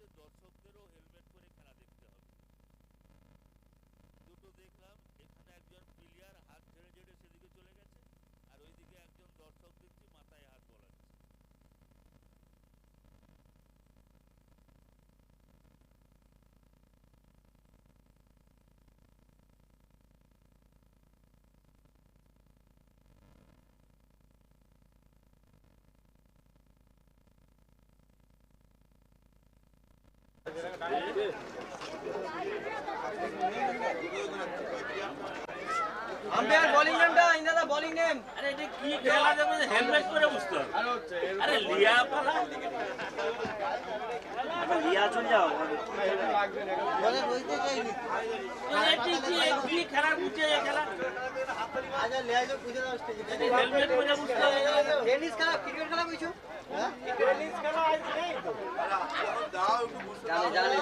হচ্ছে দর্শকদেরও হেলমেট পরে খেলা দেখতে হবে। দুটো দেখলাম এখানে একজন প্লেয়ার হাত আম্পায়ার বোলিং নেমটা ইন্দাদা বোলিং নেম আরে এটা কি খেলা? যাবে হেলমেট করে বুঝতে আরে লিয়া পালা। লিয়া চলে যাও। বলে বলতে চাইনি এটি কি কি খেলা বুঝে খেলা? আজ লেয়াই তো বুঝে দাও স্টেজে হেলমেট করে বুঝতে টেনিস খেলা ক্রিকেট খেলা বুঝছ হ্যাঁ টেনিস খেলা আজ নেই তো জানে জানে জানে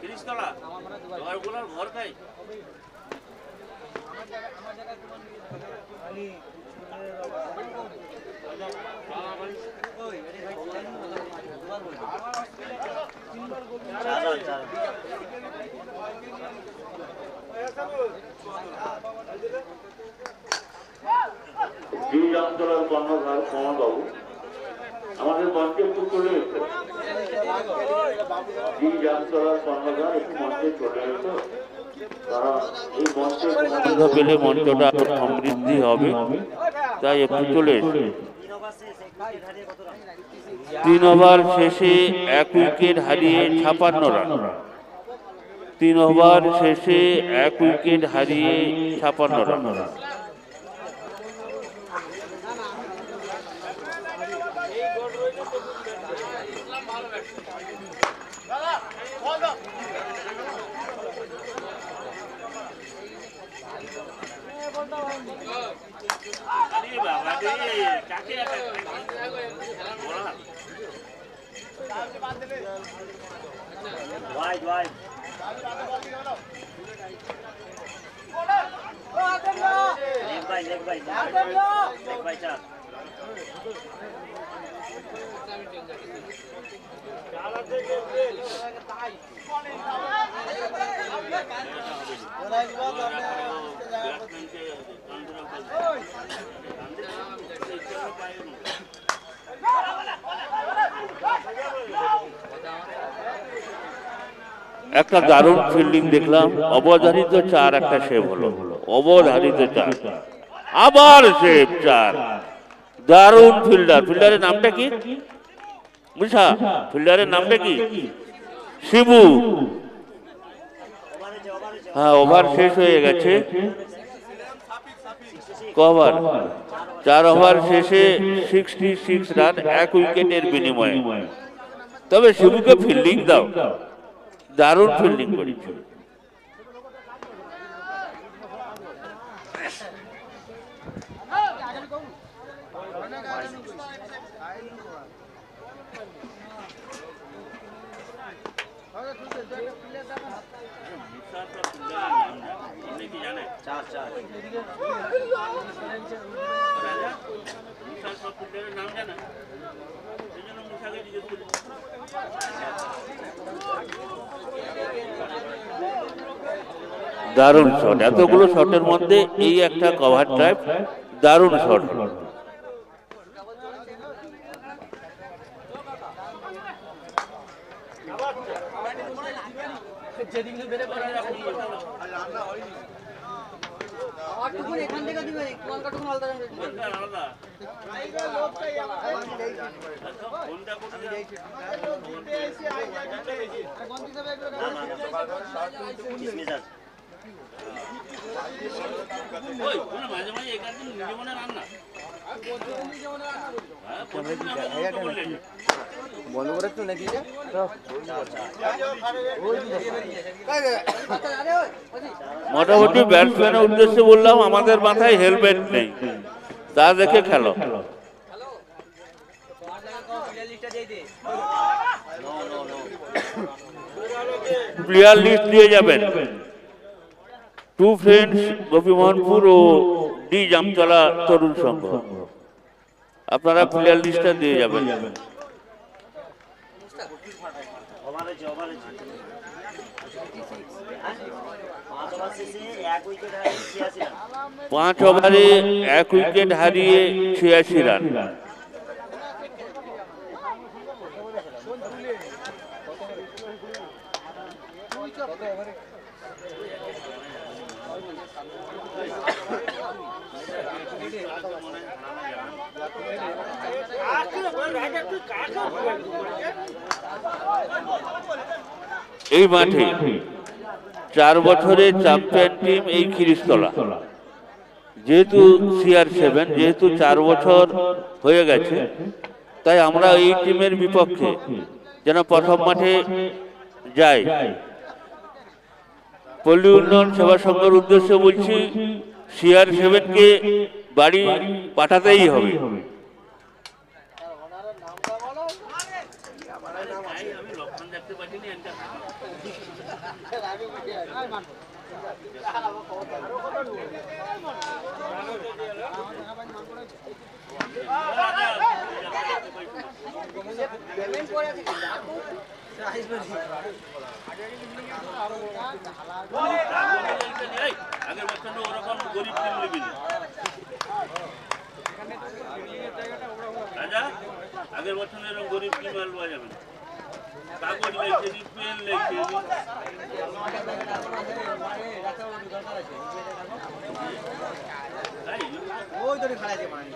তিরিশতলা ঘরগুলোর ঘর খাই চার রান চার অঞ্চলের কর্ণধার কমল বাবু আমাদের মঞ্চে একটু চলে এসে অঞ্চলের কর্ণধার একটু মঞ্চে চলে পেলে মঞ্চটা সমৃদ্ধি হবে। তাই একটু চলে এসো তিন ওভার শেষে এক উইকেট হারিয়ে ছাপান্ন রান। তিন ওভার শেষে এক উইকেট হারিয়ে ছাপান্ন run. Wide wide leg bye leg bye leg bye चार Hola, hola, hola. একটা দারুণ ফিল্ডিং দেখলাম, অবধারিত চার, একটা সেভ হলো। অবধারিত চার। আবার সেভ চার। দারুণ ফিল্ডার ফিল্ডারের নামটা কি? বুঝা ফিল্ডারের নামটা কি? শিবু। হ্যাঁ ওভার শেষ হয়ে গেছে। কভার। চার ওভার শেষে সিক্সটি সিক্স রান এক উইকেটের বিনিময়ে তবে শিবুকে ফিল্ডিং দাও দারুণ ফিল্ডিং করেছে চার মুসার সব ফিল্ডারের নাম জানা সেই জন্য মুসাকে জিজ্ঞেস করি দারুণ শট এতগুলো শটের মধ্যে এই একটা কভার ড্রাইভ দারুণ শট হলো আমারটুকুন এখান থেকে দিবে কলকাটুকুন আলাদা মাঝে মাঝে থেকে নিজে মনে রান্না বন্ধ করে নাকি? মোটামুটি ব্যাটসম্যানের উদ্দেশ্যে বললাম, আমাদের মাথায় হেলমেট নেই। তা দেখে খেলো। প্লেয়ার লিস্ট দিয়ে যাবেন। টু ফ্রেন্ডস গোপীমোহনপুর ও ডি জামতলা তরুণ সংঘ আপনারা প্লেয়ার লিস্টটা দিয়ে যাবেন। পাঁচ ওভারে এক উইকেট হারিয়ে ছিয়াশি রান। এই মাঠে চার বছরের চ্যাম্পিয়ন টিম এই খিরিস্তলা যেহেতু সিআর সেভেন যেহেতু চার বছর হয়ে গেছে তাই আমরা এই টিমের বিপক্ষে যেন প্রথম মাঠে যাই। পল্লী উন্নয়ন সেবা সংঘের উদ্দেশ্যে বলছি সিআর সেভেনকে বাড়ি পাঠাতেই হবে পেমেন্ট করে আছে আগের বছর ওরকম গরিব রাজা আগের বছর এরকম গরিব টিম আর লওয়া যাবে না কাগজ লেগছে দি পেন লেগছে দি তাই ওই মানে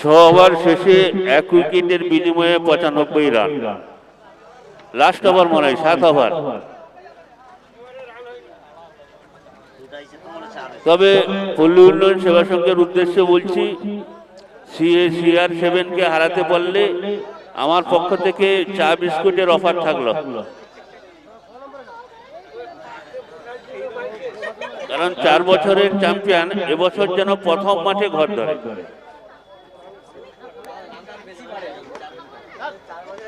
ছ ওভার শেষে এক উইকেটের বিনিময়ে পঁচানব্বই রান। লাস্ট ওভার মনে হয়, সাত ওভার তবে পল্লী উন্নয়ন সেবা সংঘের উদ্দেশ্যে বলছি সিএ সিআর সেভেনকে হারাতে পারলে আমার পক্ষ থেকে চা বিস্কুটের অফার থাকল। কারণ চার বছরের চ্যাম্পিয়ন এবছর যেন প্রথম মাঠে ঘর ধরে।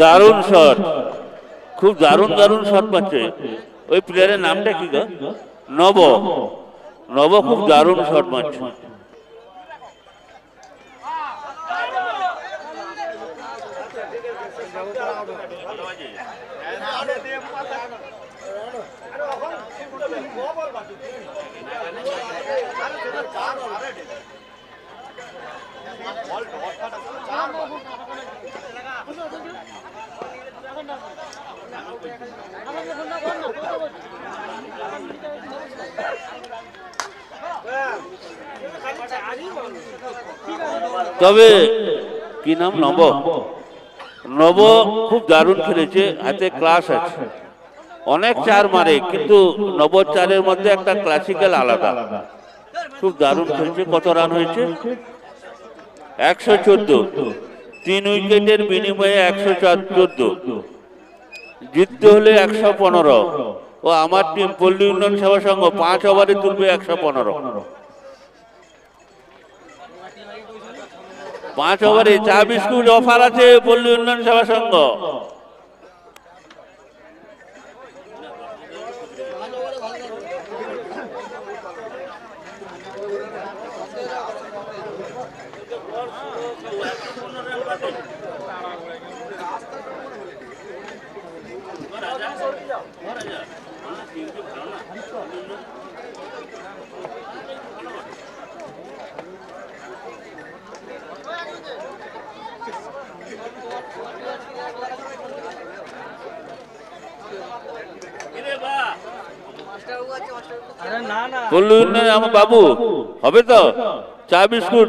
দারুণ শট খুব দারুণ দারুণ শট পাচ্ছে। ওই প্লেয়ারের নামটা কি গো? নব। নব খুব দারুণ শট মারছে। তবে কি নাম? নব। নব খুব দারুণ খেলেছে, হাতে ক্লাস আছে। অনেক চার মারে, কিন্তু নব চারের মধ্যে একটা ক্লাসিক্যাল আলাদা। খুব দারুণ খেলছে, কত রান হয়েছে? একশো চোদ্দ। তিন উইকেটের বিনিময়ে একশো চোদ্দ। জিততে হলে একশো পনেরো। ও আমার টিম পল্লী উন্নয়ন সেবা সংঘ, পাঁচ ওভারে তুলবে একশো পনেরো। পাঁচ ওভারে চা বিস্কুট অফার আছে পল্লী উন্নয়ন সেবা সংঘ আরে না না আমার বাবু হবে তো? চা বিস্কুট?